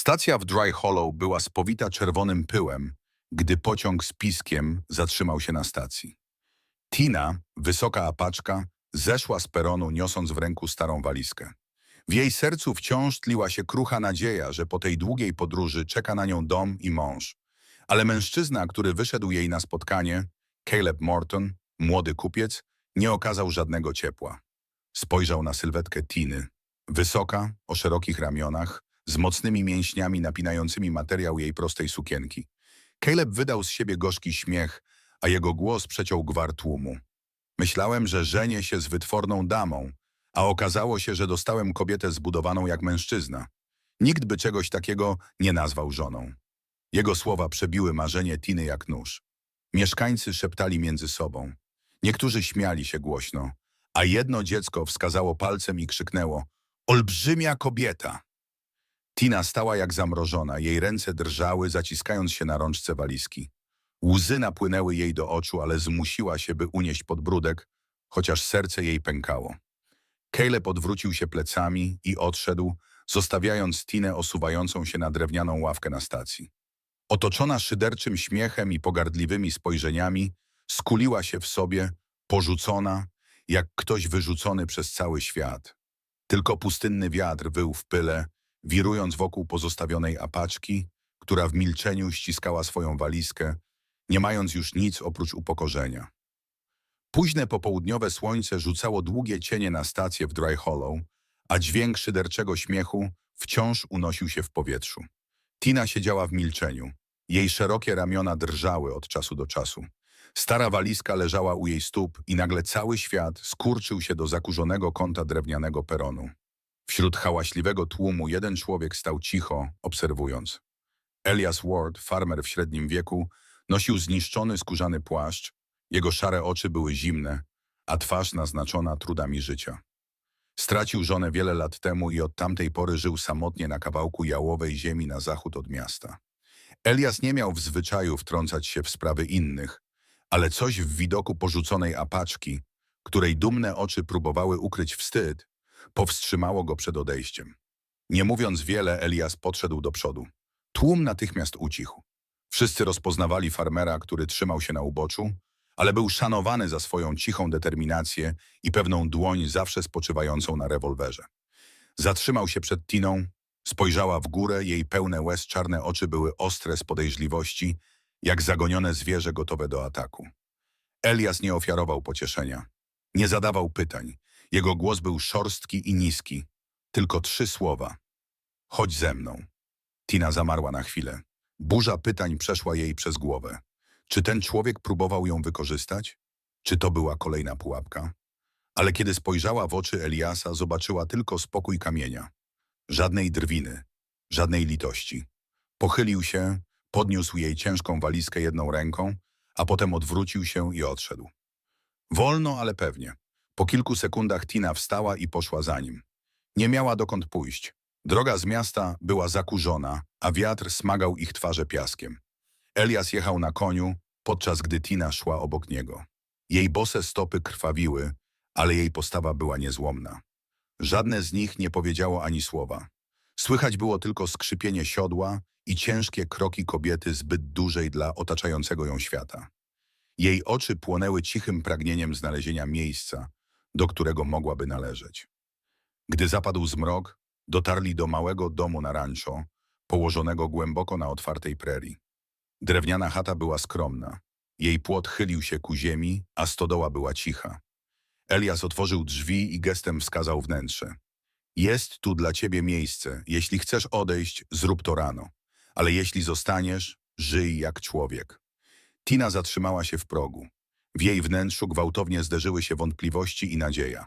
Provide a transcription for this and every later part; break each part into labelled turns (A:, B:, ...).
A: Stacja w Dry Hollow była spowita czerwonym pyłem, gdy pociąg z piskiem zatrzymał się na stacji. Tina, wysoka apaczka, zeszła z peronu, niosąc w ręku starą walizkę. W jej sercu wciąż tliła się krucha nadzieja, że po tej długiej podróży czeka na nią dom i mąż. Ale mężczyzna, który wyszedł jej na spotkanie, Caleb Morton, młody kupiec, nie okazał żadnego ciepła. Spojrzał na sylwetkę Tiny. Wysoka, o szerokich ramionach, z mocnymi mięśniami napinającymi materiał jej prostej sukienki. Caleb wydał z siebie gorzki śmiech, a jego głos przeciął gwar tłumu. Myślałem, że żenię się z wytworną damą, a okazało się, że dostałem kobietę zbudowaną jak mężczyzna. Nikt by czegoś takiego nie nazwał żoną. Jego słowa przebiły marzenie Tiny jak nóż. Mieszkańcy szeptali między sobą. Niektórzy śmiali się głośno, a jedno dziecko wskazało palcem i krzyknęło Olbrzymia kobieta! Tina stała jak zamrożona, jej ręce drżały, zaciskając się na rączce walizki. Łzy napłynęły jej do oczu, ale zmusiła się, by unieść podbródek, chociaż serce jej pękało. Caleb odwrócił się plecami i odszedł, zostawiając Tinę osuwającą się na drewnianą ławkę na stacji. Otoczona szyderczym śmiechem i pogardliwymi spojrzeniami, skuliła się w sobie, porzucona, jak ktoś wyrzucony przez cały świat. Tylko pustynny wiatr wył w pyle, wirując wokół pozostawionej apaczki, która w milczeniu ściskała swoją walizkę, nie mając już nic oprócz upokorzenia. Późne popołudniowe słońce rzucało długie cienie na stację w Dry Hollow, a dźwięk szyderczego śmiechu wciąż unosił się w powietrzu. Tina siedziała w milczeniu. Jej szerokie ramiona drżały od czasu do czasu. Stara walizka leżała u jej stóp i nagle cały świat skurczył się do zakurzonego kąta drewnianego peronu. Wśród hałaśliwego tłumu jeden człowiek stał cicho, obserwując. Elias Ward, farmer w średnim wieku, nosił zniszczony skórzany płaszcz, jego szare oczy były zimne, a twarz naznaczona trudami życia. Stracił żonę wiele lat temu i od tamtej pory żył samotnie na kawałku jałowej ziemi na zachód od miasta. Elias nie miał w zwyczaju wtrącać się w sprawy innych, ale coś w widoku porzuconej apaczki, której dumne oczy próbowały ukryć wstyd, powstrzymało go przed odejściem. Nie mówiąc wiele, Elias podszedł do przodu. Tłum natychmiast ucichł. Wszyscy rozpoznawali farmera, który trzymał się na uboczu, ale był szanowany za swoją cichą determinację i pewną dłoń zawsze spoczywającą na rewolwerze. Zatrzymał się przed Tiną, spojrzała w górę, jej pełne łez czarne oczy były ostre z podejrzliwości, jak zagonione zwierzę gotowe do ataku. Elias nie ofiarował pocieszenia. Nie zadawał pytań. Jego głos był szorstki i niski. Tylko trzy słowa. Chodź ze mną. Tina zamarła na chwilę. Burza pytań przeszła jej przez głowę. Czy ten człowiek próbował ją wykorzystać? Czy to była kolejna pułapka? Ale kiedy spojrzała w oczy Eliasa, zobaczyła tylko spokój kamienia. Żadnej drwiny, żadnej litości. Pochylił się, podniósł jej ciężką walizkę jedną ręką, a potem odwrócił się i odszedł. Wolno, ale pewnie. Po kilku sekundach Tina wstała i poszła za nim. Nie miała dokąd pójść. Droga z miasta była zakurzona, a wiatr smagał ich twarze piaskiem. Elias jechał na koniu, podczas gdy Tina szła obok niego. Jej bose stopy krwawiły, ale jej postawa była niezłomna. Żadne z nich nie powiedziało ani słowa. Słychać było tylko skrzypienie siodła i ciężkie kroki kobiety zbyt dużej dla otaczającego ją świata. Jej oczy płonęły cichym pragnieniem znalezienia miejsca, do którego mogłaby należeć. Gdy zapadł zmrok, dotarli do małego domu na rancho, położonego głęboko na otwartej prerii. Drewniana chata była skromna. Jej płot chylił się ku ziemi, a stodoła była cicha. Elias otworzył drzwi i gestem wskazał wnętrze. Jest tu dla ciebie miejsce. Jeśli chcesz odejść, zrób to rano. Ale jeśli zostaniesz, żyj jak człowiek. Tina zatrzymała się w progu. W jej wnętrzu gwałtownie zderzyły się wątpliwości i nadzieja.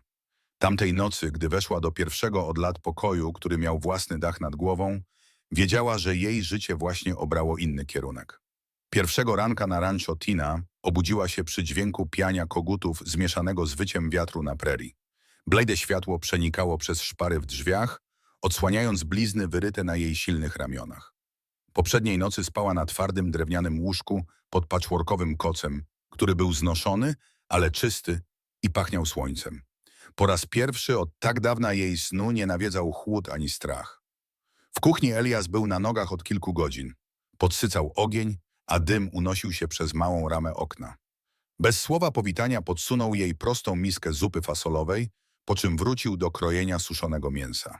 A: Tamtej nocy, gdy weszła do pierwszego od lat pokoju, który miał własny dach nad głową, wiedziała, że jej życie właśnie obrało inny kierunek. Pierwszego ranka na rancho Tina obudziła się przy dźwięku piania kogutów zmieszanego z wyciem wiatru na prerii. Blade światło przenikało przez szpary w drzwiach, odsłaniając blizny wyryte na jej silnych ramionach. Poprzedniej nocy spała na twardym drewnianym łóżku pod patchworkowym kocem, który był znoszony, ale czysty i pachniał słońcem. Po raz pierwszy od tak dawna jej snu nie nawiedzał chłód ani strach. W kuchni Elias był na nogach od kilku godzin. Podsycał ogień, a dym unosił się przez małą ramę okna. Bez słowa powitania podsunął jej prostą miskę zupy fasolowej, po czym wrócił do krojenia suszonego mięsa.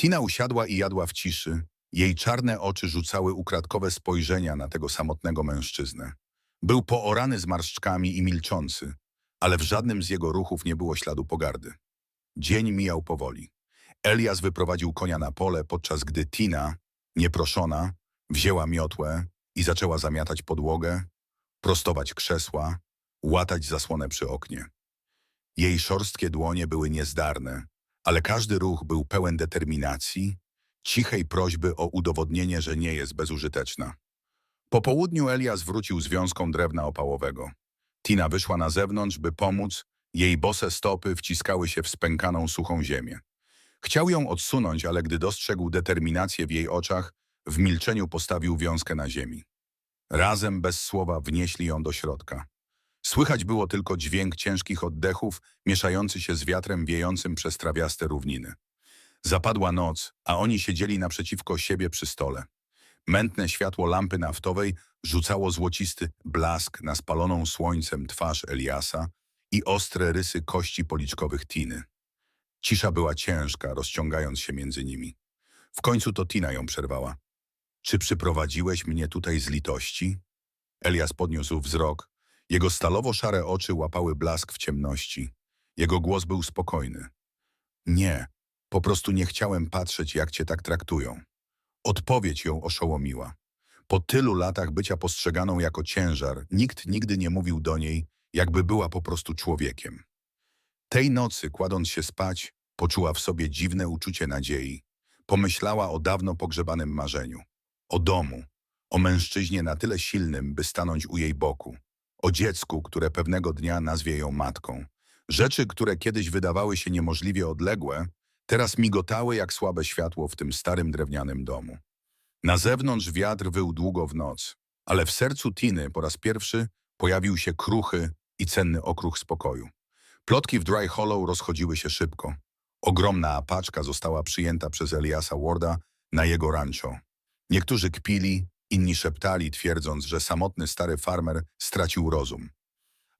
A: Tina usiadła i jadła w ciszy. Jej czarne oczy rzucały ukradkowe spojrzenia na tego samotnego mężczyznę. Był poorany zmarszczkami i milczący, ale w żadnym z jego ruchów nie było śladu pogardy. Dzień mijał powoli. Elias wyprowadził konia na pole, podczas gdy Tina, nieproszona, wzięła miotłę i zaczęła zamiatać podłogę, prostować krzesła, łatać zasłonę przy oknie. Jej szorstkie dłonie były niezdarne, ale każdy ruch był pełen determinacji, cichej prośby o udowodnienie, że nie jest bezużyteczna. Po południu Elias wrócił z wiązką drewna opałowego. Tina wyszła na zewnątrz, by pomóc, jej bose stopy wciskały się w spękaną suchą ziemię. Chciał ją odsunąć, ale gdy dostrzegł determinację w jej oczach, w milczeniu postawił wiązkę na ziemi. Razem bez słowa wnieśli ją do środka. Słychać było tylko dźwięk ciężkich oddechów, mieszający się z wiatrem wiejącym przez trawiaste równiny. Zapadła noc, a oni siedzieli naprzeciwko siebie przy stole. Mętne światło lampy naftowej rzucało złocisty blask na spaloną słońcem twarz Eliasa i ostre rysy kości policzkowych Tiny. Cisza była ciężka, rozciągając się między nimi. W końcu to Tina ją przerwała. Czy przyprowadziłeś mnie tutaj z litości? Elias podniósł wzrok. Jego stalowo-szare oczy łapały blask w ciemności. Jego głos był spokojny. Nie, po prostu nie chciałem patrzeć, jak cię tak traktują. Odpowiedź ją oszołomiła. Po tylu latach bycia postrzeganą jako ciężar, nikt nigdy nie mówił do niej, jakby była po prostu człowiekiem. Tej nocy, kładąc się spać, poczuła w sobie dziwne uczucie nadziei. Pomyślała o dawno pogrzebanym marzeniu. O domu, o mężczyźnie na tyle silnym, by stanąć u jej boku. O dziecku, które pewnego dnia nazwie ją matką. Rzeczy, które kiedyś wydawały się niemożliwie odległe, teraz migotały jak słabe światło w tym starym drewnianym domu. Na zewnątrz wiatr wył długo w noc, ale w sercu Tiny po raz pierwszy pojawił się kruchy i cenny okruch spokoju. Plotki w Dry Hollow rozchodziły się szybko. Ogromna apaczka została przyjęta przez Eliasa Warda na jego rancho. Niektórzy kpili, inni szeptali, twierdząc, że samotny stary farmer stracił rozum.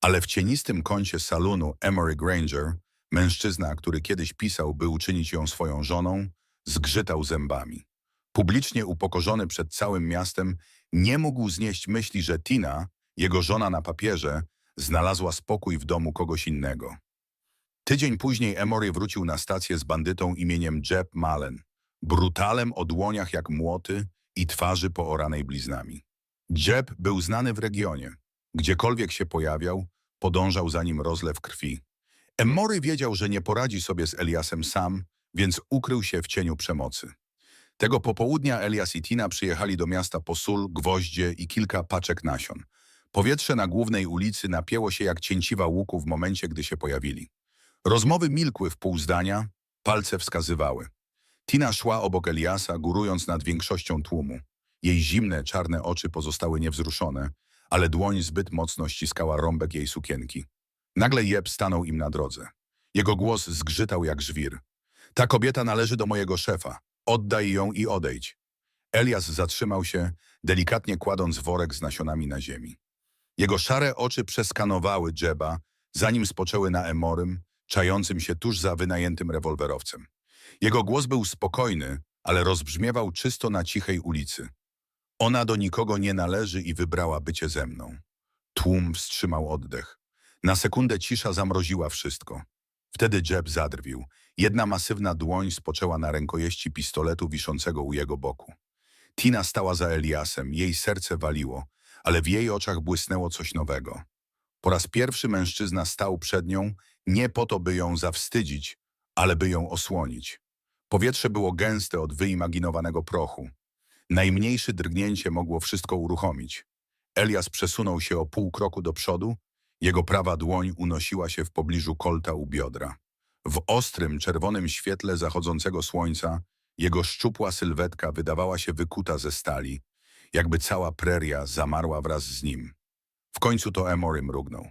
A: Ale w cienistym kącie salonu Emory Granger, mężczyzna, który kiedyś pisał, by uczynić ją swoją żoną, zgrzytał zębami. Publicznie upokorzony przed całym miastem, nie mógł znieść myśli, że Tina, jego żona na papierze, znalazła spokój w domu kogoś innego. Tydzień później Emory wrócił na stację z bandytą imieniem Jeb Malen, brutalem o dłoniach jak młoty i twarzy pooranej bliznami. Jeb był znany w regionie. Gdziekolwiek się pojawiał, podążał za nim rozlew krwi. Emory wiedział, że nie poradzi sobie z Eliasem sam, więc ukrył się w cieniu przemocy. Tego popołudnia Elias i Tina przyjechali do miasta po sól, gwoździe i kilka paczek nasion. Powietrze na głównej ulicy napięło się jak cięciwa łuku w momencie, gdy się pojawili. Rozmowy milkły w pół zdania, palce wskazywały. Tina szła obok Eliasa, górując nad większością tłumu. Jej zimne, czarne oczy pozostały niewzruszone, ale dłoń zbyt mocno ściskała rąbek jej sukienki. Nagle Jeb stanął im na drodze. Jego głos zgrzytał jak żwir. Ta kobieta należy do mojego szefa. Oddaj ją i odejdź. Elias zatrzymał się, delikatnie kładąc worek z nasionami na ziemi. Jego szare oczy przeskanowały Jeba, zanim spoczęły na Emorym, czającym się tuż za wynajętym rewolwerowcem. Jego głos był spokojny, ale rozbrzmiewał czysto na cichej ulicy. Ona do nikogo nie należy i wybrała bycie ze mną. Tłum wstrzymał oddech. Na sekundę cisza zamroziła wszystko. Wtedy Jeb zadrwił. Jedna masywna dłoń spoczęła na rękojeści pistoletu wiszącego u jego boku. Tina stała za Eliasem, jej serce waliło, ale w jej oczach błysnęło coś nowego. Po raz pierwszy mężczyzna stał przed nią, nie po to, by ją zawstydzić, ale by ją osłonić. Powietrze było gęste od wyimaginowanego prochu. Najmniejsze drgnięcie mogło wszystko uruchomić. Elias przesunął się o pół kroku do przodu, jego prawa dłoń unosiła się w pobliżu kolta u biodra. W ostrym, czerwonym świetle zachodzącego słońca jego szczupła sylwetka wydawała się wykuta ze stali, jakby cała preria zamarła wraz z nim. W końcu to Emory mrugnął.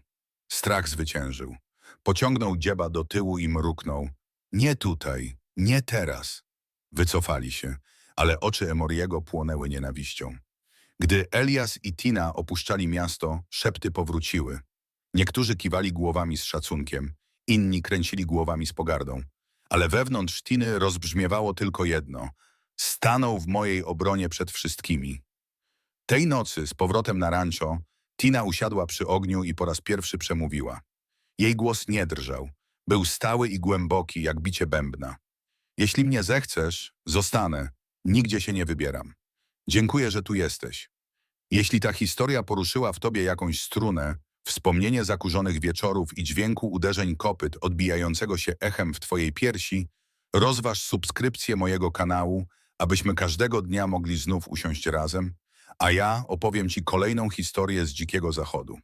A: Strach zwyciężył. Pociągnął dzieba do tyłu i mruknął. Nie tutaj, nie teraz. Wycofali się, ale oczy Emoriego płonęły nienawiścią. Gdy Elias i Tina opuszczali miasto, szepty powróciły. Niektórzy kiwali głowami z szacunkiem, inni kręcili głowami z pogardą. Ale wewnątrz Tiny rozbrzmiewało tylko jedno. Stanął w mojej obronie przed wszystkimi. Tej nocy, z powrotem na rancho, Tina usiadła przy ogniu i po raz pierwszy przemówiła. Jej głos nie drżał. Był stały i głęboki, jak bicie bębna. Jeśli mnie zechcesz, zostanę. Nigdzie się nie wybieram. Dziękuję, że tu jesteś. Jeśli ta historia poruszyła w tobie jakąś strunę, wspomnienie zakurzonych wieczorów i dźwięku uderzeń kopyt odbijającego się echem w twojej piersi, rozważ subskrypcję mojego kanału, abyśmy każdego dnia mogli znów usiąść razem, a ja opowiem ci kolejną historię z Dzikiego Zachodu.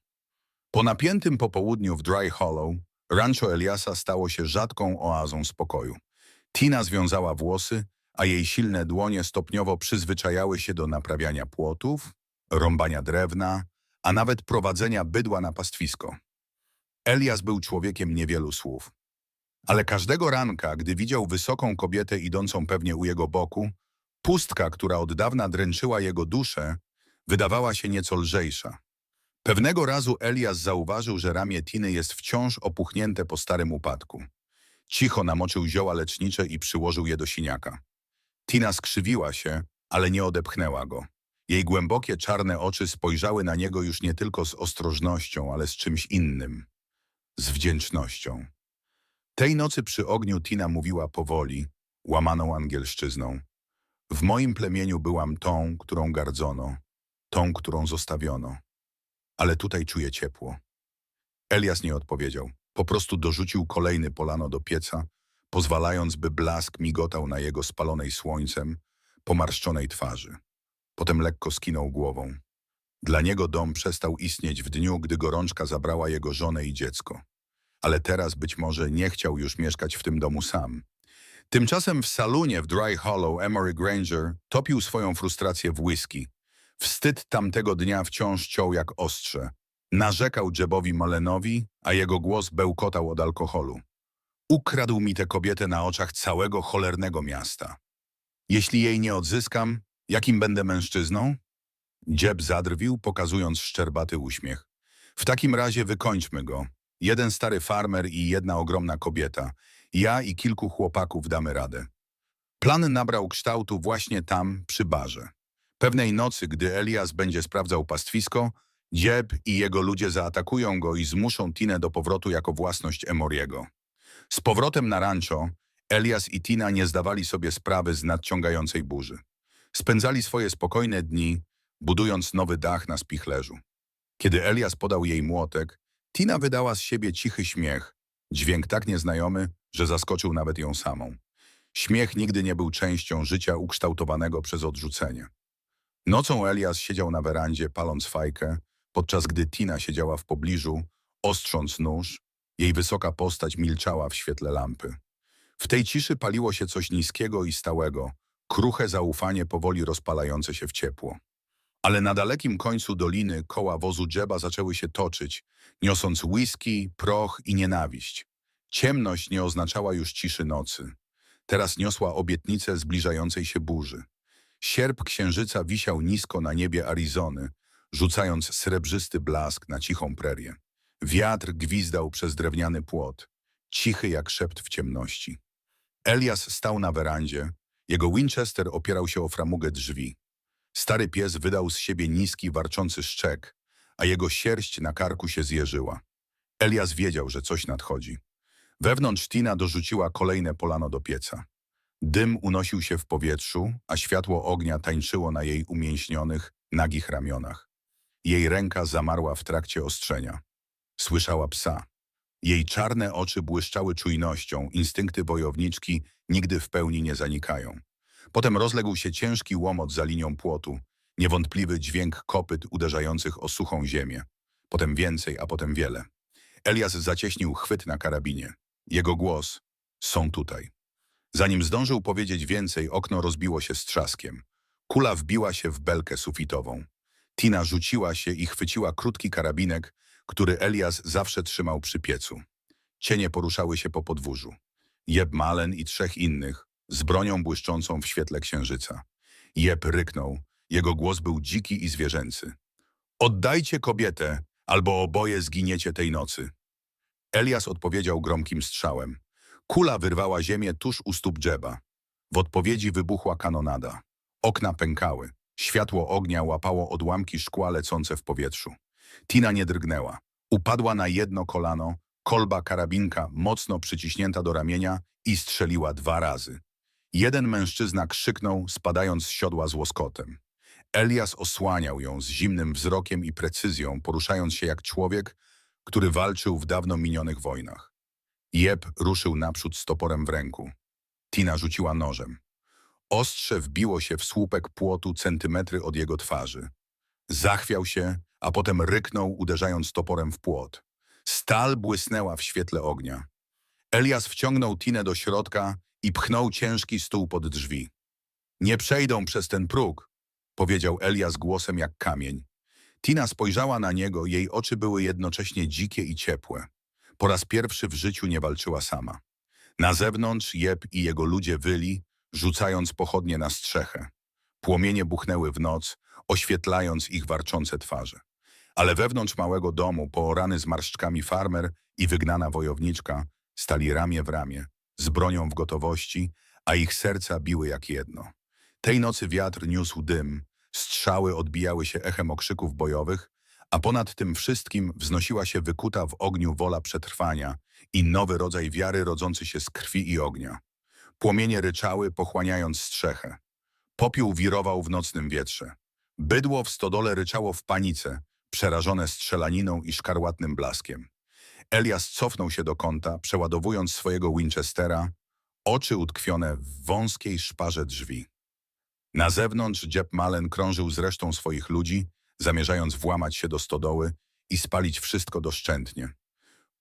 A: Po napiętym popołudniu w Dry Hollow, rancho Eliasa stało się rzadką oazą spokoju. Tina związała włosy, a jej silne dłonie stopniowo przyzwyczajały się do naprawiania płotów, rąbania drewna, a nawet prowadzenia bydła na pastwisko. Elias był człowiekiem niewielu słów. Ale każdego ranka, gdy widział wysoką kobietę idącą pewnie u jego boku, pustka, która od dawna dręczyła jego duszę, wydawała się nieco lżejsza. Pewnego razu Elias zauważył, że ramię Tiny jest wciąż opuchnięte po starym upadku. Cicho namoczył zioła lecznicze i przyłożył je do siniaka. Tina skrzywiła się, ale nie odepchnęła go. Jej głębokie czarne oczy spojrzały na niego już nie tylko z ostrożnością, ale z czymś innym. Z wdzięcznością. Tej nocy przy ogniu Tina mówiła powoli, łamaną angielszczyzną. W moim plemieniu byłam tą, którą gardzono, tą, którą zostawiono. Ale tutaj czuję ciepło. Elias nie odpowiedział. Po prostu dorzucił kolejny polano do pieca, pozwalając, by blask migotał na jego spalonej słońcem, pomarszczonej twarzy. Potem lekko skinął głową. Dla niego dom przestał istnieć w dniu, gdy gorączka zabrała jego żonę i dziecko. Ale teraz być może nie chciał już mieszkać w tym domu sam. Tymczasem w salonie w Dry Hollow Emory Granger topił swoją frustrację w whisky. Wstyd tamtego dnia wciąż ciął jak ostrze. Narzekał Jebowi Malenowi, a jego głos bełkotał od alkoholu. Ukradł mi tę kobietę na oczach całego cholernego miasta. Jeśli jej nie odzyskam, jakim będę mężczyzną? Dzieb zadrwił, pokazując szczerbaty uśmiech. W takim razie wykończmy go. Jeden stary farmer i jedna ogromna kobieta. Ja i kilku chłopaków damy radę. Plan nabrał kształtu właśnie tam, przy barze. Pewnej nocy, gdy Elias będzie sprawdzał pastwisko, Dzieb i jego ludzie zaatakują go i zmuszą Tinę do powrotu jako własność Emoriego. Z powrotem na rancho, Elias i Tina nie zdawali sobie sprawy z nadciągającej burzy. Spędzali swoje spokojne dni, budując nowy dach na spichlerzu. Kiedy Elias podał jej młotek, Tina wydała z siebie cichy śmiech, dźwięk tak nieznajomy, że zaskoczył nawet ją samą. Śmiech nigdy nie był częścią życia ukształtowanego przez odrzucenie. Nocą Elias siedział na werandzie, paląc fajkę, podczas gdy Tina siedziała w pobliżu, ostrząc nóż, jej wysoka postać milczała w świetle lampy. W tej ciszy paliło się coś niskiego i stałego, kruche zaufanie powoli rozpalające się w ciepło. Ale na dalekim końcu doliny koła wozu Jeba zaczęły się toczyć, niosąc whisky, proch i nienawiść. Ciemność nie oznaczała już ciszy nocy. Teraz niosła obietnicę zbliżającej się burzy. Sierp księżyca wisiał nisko na niebie Arizony, rzucając srebrzysty blask na cichą prerię. Wiatr gwizdał przez drewniany płot, cichy jak szept w ciemności. Elias stał na werandzie, jego Winchester opierał się o framugę drzwi. Stary pies wydał z siebie niski, warczący szczek, a jego sierść na karku się zjeżyła. Elias wiedział, że coś nadchodzi. Wewnątrz Tina dorzuciła kolejne polano do pieca. Dym unosił się w powietrzu, a światło ognia tańczyło na jej umięśnionych, nagich ramionach. Jej ręka zamarła w trakcie ostrzenia. Słyszała psa. Jej czarne oczy błyszczały czujnością, instynkty wojowniczki nigdy w pełni nie zanikają. Potem rozległ się ciężki łomot za linią płotu, niewątpliwy dźwięk kopyt uderzających o suchą ziemię. Potem więcej, a potem wiele. Elias zacieśnił chwyt na karabinie. Jego głos są tutaj. Zanim zdążył powiedzieć więcej, okno rozbiło się z trzaskiem. Kula wbiła się w belkę sufitową. Tina rzuciła się i chwyciła krótki karabinek, który Elias zawsze trzymał przy piecu. Cienie poruszały się po podwórzu. Jeb Malen i trzech innych, z bronią błyszczącą w świetle księżyca. Jeb ryknął. Jego głos był dziki i zwierzęcy. Oddajcie kobietę, albo oboje zginiecie tej nocy. Elias odpowiedział gromkim strzałem. Kula wyrwała ziemię tuż u stóp Dżeba. W odpowiedzi wybuchła kanonada. Okna pękały. Światło ognia łapało odłamki szkła lecące w powietrzu. Tina nie drgnęła. Upadła na jedno kolano, kolba karabinka mocno przyciśnięta do ramienia i strzeliła dwa razy. Jeden mężczyzna krzyknął, spadając z siodła z łoskotem. Elias osłaniał ją z zimnym wzrokiem i precyzją, poruszając się jak człowiek, który walczył w dawno minionych wojnach. Jeb ruszył naprzód z toporem w ręku. Tina rzuciła nożem. Ostrze wbiło się w słupek płotu centymetry od jego twarzy. Zachwiał się, a potem ryknął, uderzając toporem w płot. Stal błysnęła w świetle ognia. Elias wciągnął Tinę do środka i pchnął ciężki stół pod drzwi. Nie przejdą przez ten próg, powiedział Elias głosem jak kamień. Tina spojrzała na niego, jej oczy były jednocześnie dzikie i ciepłe. Po raz pierwszy w życiu nie walczyła sama. Na zewnątrz Jeb i jego ludzie wyli, rzucając pochodnie na strzechę. Płomienie buchnęły w noc, oświetlając ich warczące twarze. Ale wewnątrz małego domu, poorany zmarszczkami farmer i wygnana wojowniczka, stali ramię w ramię, z bronią w gotowości, a ich serca biły jak jedno. Tej nocy wiatr niósł dym, strzały odbijały się echem okrzyków bojowych, a ponad tym wszystkim wznosiła się wykuta w ogniu wola przetrwania i nowy rodzaj wiary rodzący się z krwi i ognia. Płomienie ryczały, pochłaniając strzechę. Popiół wirował w nocnym wietrze. Bydło w stodole ryczało w panice, przerażone strzelaniną i szkarłatnym blaskiem. Elias cofnął się do kąta, przeładowując swojego Winchestera, oczy utkwione w wąskiej szparze drzwi. Na zewnątrz Jeb Malen krążył z resztą swoich ludzi, zamierzając włamać się do stodoły i spalić wszystko doszczętnie.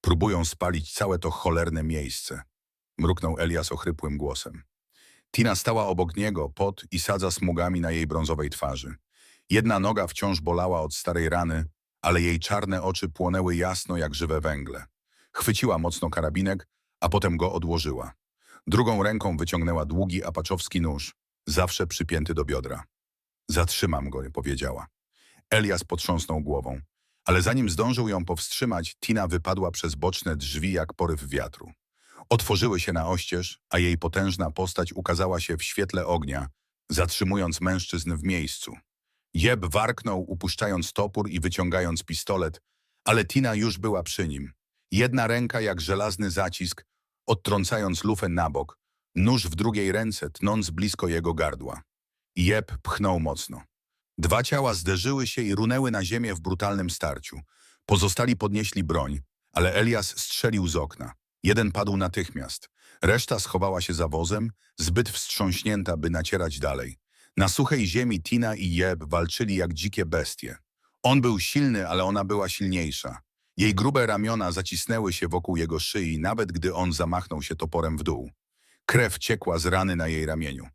A: Próbują spalić całe to cholerne miejsce, mruknął Elias ochrypłym głosem. Tina stała obok niego, pot i sadza smugami na jej brązowej twarzy. Jedna noga wciąż bolała od starej rany, ale jej czarne oczy płonęły jasno jak żywe węgle. Chwyciła mocno karabinek, a potem go odłożyła. Drugą ręką wyciągnęła długi apaczowski nóż, zawsze przypięty do biodra. Zatrzymam go, powiedziała. Elias potrząsnął głową, ale zanim zdążył ją powstrzymać, Tina wypadła przez boczne drzwi jak poryw wiatru. Otworzyły się na oścież, a jej potężna postać ukazała się w świetle ognia, zatrzymując mężczyzn w miejscu. Jeb warknął, upuszczając topór i wyciągając pistolet, ale Tina już była przy nim. Jedna ręka jak żelazny zacisk, odtrącając lufę na bok, nóż w drugiej ręce, tnąc blisko jego gardła. Jeb pchnął mocno. Dwa ciała zderzyły się i runęły na ziemię w brutalnym starciu. Pozostali podnieśli broń, ale Elias strzelił z okna. Jeden padł natychmiast. Reszta schowała się za wozem, zbyt wstrząśnięta, by nacierać dalej. Na suchej ziemi Tina i Jeb walczyli jak dzikie bestie. On był silny, ale ona była silniejsza. Jej grube ramiona zacisnęły się wokół jego szyi, nawet gdy on zamachnął się toporem w dół. Krew ciekła z rany na jej ramieniu.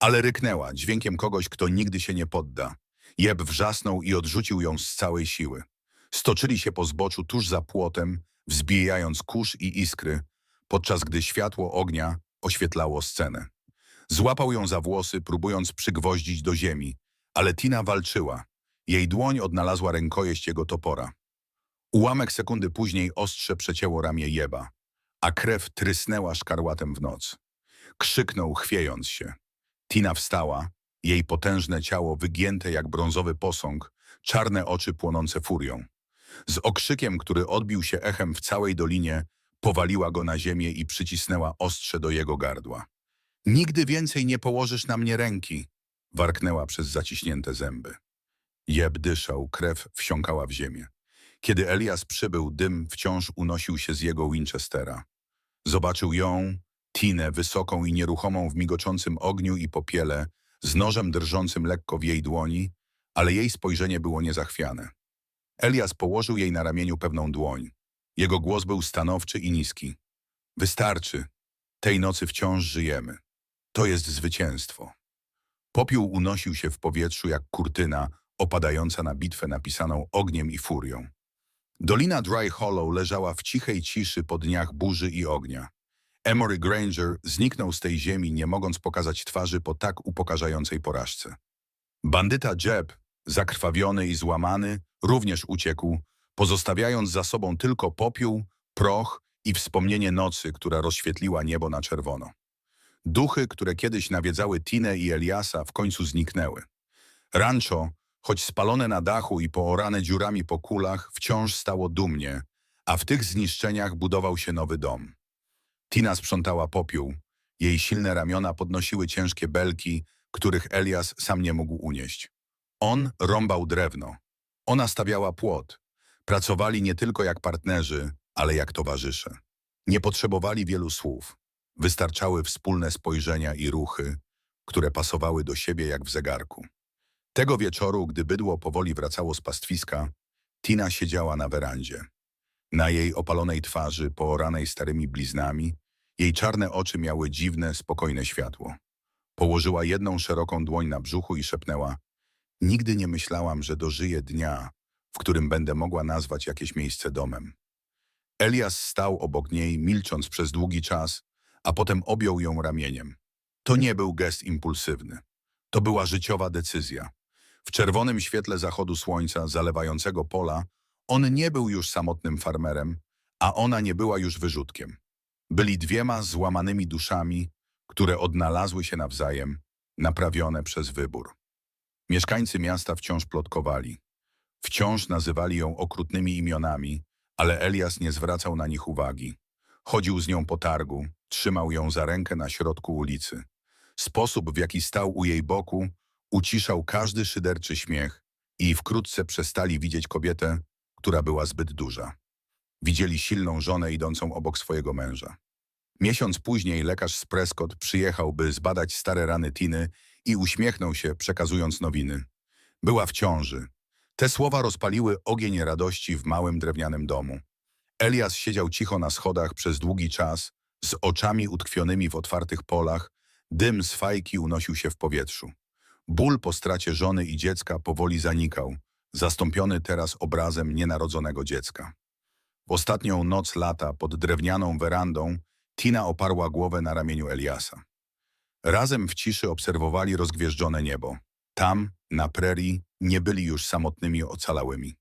A: Ale ryknęła, dźwiękiem kogoś, kto nigdy się nie podda. Jeb wrzasnął i odrzucił ją z całej siły. Stoczyli się po zboczu tuż za płotem, wzbijając kurz i iskry, podczas gdy światło ognia oświetlało scenę. Złapał ją za włosy, próbując przygwoździć do ziemi, ale Tina walczyła. Jej dłoń odnalazła rękojeść jego topora. Ułamek sekundy później ostrze przecięło ramię Jeba, a krew trysnęła szkarłatem w noc. Krzyknął, chwiejąc się. Tina wstała, jej potężne ciało wygięte jak brązowy posąg, czarne oczy płonące furią. Z okrzykiem, który odbił się echem w całej dolinie, powaliła go na ziemię i przycisnęła ostrze do jego gardła. Nigdy więcej nie położysz na mnie ręki, warknęła przez zaciśnięte zęby. Jeb dyszał, krew wsiąkała w ziemię. Kiedy Elias przybył, dym wciąż unosił się z jego Winchestera. Zobaczył ją, Tinę, wysoką i nieruchomą w migoczącym ogniu i popiele, z nożem drżącym lekko w jej dłoni, ale jej spojrzenie było niezachwiane. Elias położył jej na ramieniu pewną dłoń. Jego głos był stanowczy i niski. Wystarczy. Tej nocy wciąż żyjemy. To jest zwycięstwo. Popiół unosił się w powietrzu jak kurtyna opadająca na bitwę napisaną ogniem i furią. Dolina Dry Hollow leżała w cichej ciszy po dniach burzy i ognia. Emory Granger zniknął z tej ziemi, nie mogąc pokazać twarzy po tak upokarzającej porażce. Bandyta Jeb, zakrwawiony i złamany, również uciekł, pozostawiając za sobą tylko popiół, proch i wspomnienie nocy, która rozświetliła niebo na czerwono. Duchy, które kiedyś nawiedzały Tinę i Eliasa, w końcu zniknęły. Rancho, choć spalone na dachu i poorane dziurami po kulach, wciąż stało dumnie, a w tych zniszczeniach budował się nowy dom. Tina sprzątała popiół. Jej silne ramiona podnosiły ciężkie belki, których Elias sam nie mógł unieść. On rąbał drewno. Ona stawiała płot. Pracowali nie tylko jak partnerzy, ale jak towarzysze. Nie potrzebowali wielu słów. Wystarczały wspólne spojrzenia i ruchy, które pasowały do siebie jak w zegarku. Tego wieczoru, gdy bydło powoli wracało z pastwiska, Tina siedziała na werandzie. Na jej opalonej twarzy, pooranej starymi bliznami, jej czarne oczy miały dziwne, spokojne światło. Położyła jedną szeroką dłoń na brzuchu i szepnęła Nigdy nie myślałam, że dożyję dnia, w którym będę mogła nazwać jakieś miejsce domem. Elias stał obok niej, milcząc przez długi czas, a potem objął ją ramieniem. To nie był gest impulsywny. To była życiowa decyzja. W czerwonym świetle zachodu słońca zalewającego pola on nie był już samotnym farmerem, a ona nie była już wyrzutkiem. Byli dwiema złamanymi duszami, które odnalazły się nawzajem, naprawione przez wybór. Mieszkańcy miasta wciąż plotkowali. Wciąż nazywali ją okrutnymi imionami, ale Elias nie zwracał na nich uwagi. Chodził z nią po targu, trzymał ją za rękę na środku ulicy. Sposób, w jaki stał u jej boku, uciszał każdy szyderczy śmiech i wkrótce przestali widzieć kobietę, która była zbyt duża. Widzieli silną żonę idącą obok swojego męża. Miesiąc później lekarz z Prescott przyjechał, by zbadać stare rany Tiny i uśmiechnął się, przekazując nowiny. Była w ciąży. Te słowa rozpaliły ogień radości w małym drewnianym domu. Elias siedział cicho na schodach przez długi czas, z oczami utkwionymi w otwartych polach, dym z fajki unosił się w powietrzu. Ból po stracie żony i dziecka powoli zanikał, zastąpiony teraz obrazem nienarodzonego dziecka. W ostatnią noc lata pod drewnianą werandą Tina oparła głowę na ramieniu Eliasa. Razem w ciszy obserwowali rozgwieżdżone niebo. Tam, na prerii, nie byli już samotnymi ocalałymi.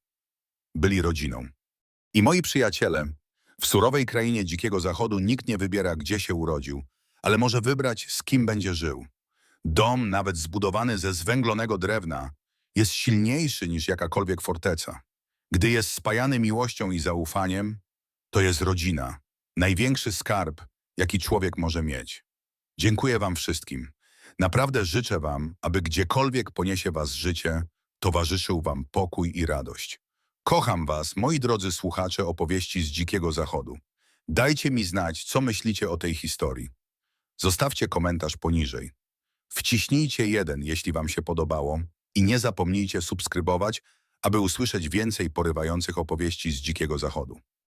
A: Byli rodziną. I moi przyjaciele, w surowej krainie dzikiego zachodu nikt nie wybiera, gdzie się urodził, ale może wybrać, z kim będzie żył. Dom, nawet zbudowany ze zwęglonego drewna, jest silniejszy niż jakakolwiek forteca. Gdy jest spajany miłością i zaufaniem, to jest rodzina, największy skarb, jaki człowiek może mieć. Dziękuję wam wszystkim. Naprawdę życzę wam, aby gdziekolwiek poniesie was życie, towarzyszył wam pokój i radość. Kocham was, moi drodzy słuchacze opowieści z Dzikiego Zachodu. Dajcie mi znać, co myślicie o tej historii. Zostawcie komentarz poniżej. Wciśnijcie jeden, jeśli wam się podobało i nie zapomnijcie subskrybować, aby usłyszeć więcej porywających opowieści z Dzikiego Zachodu.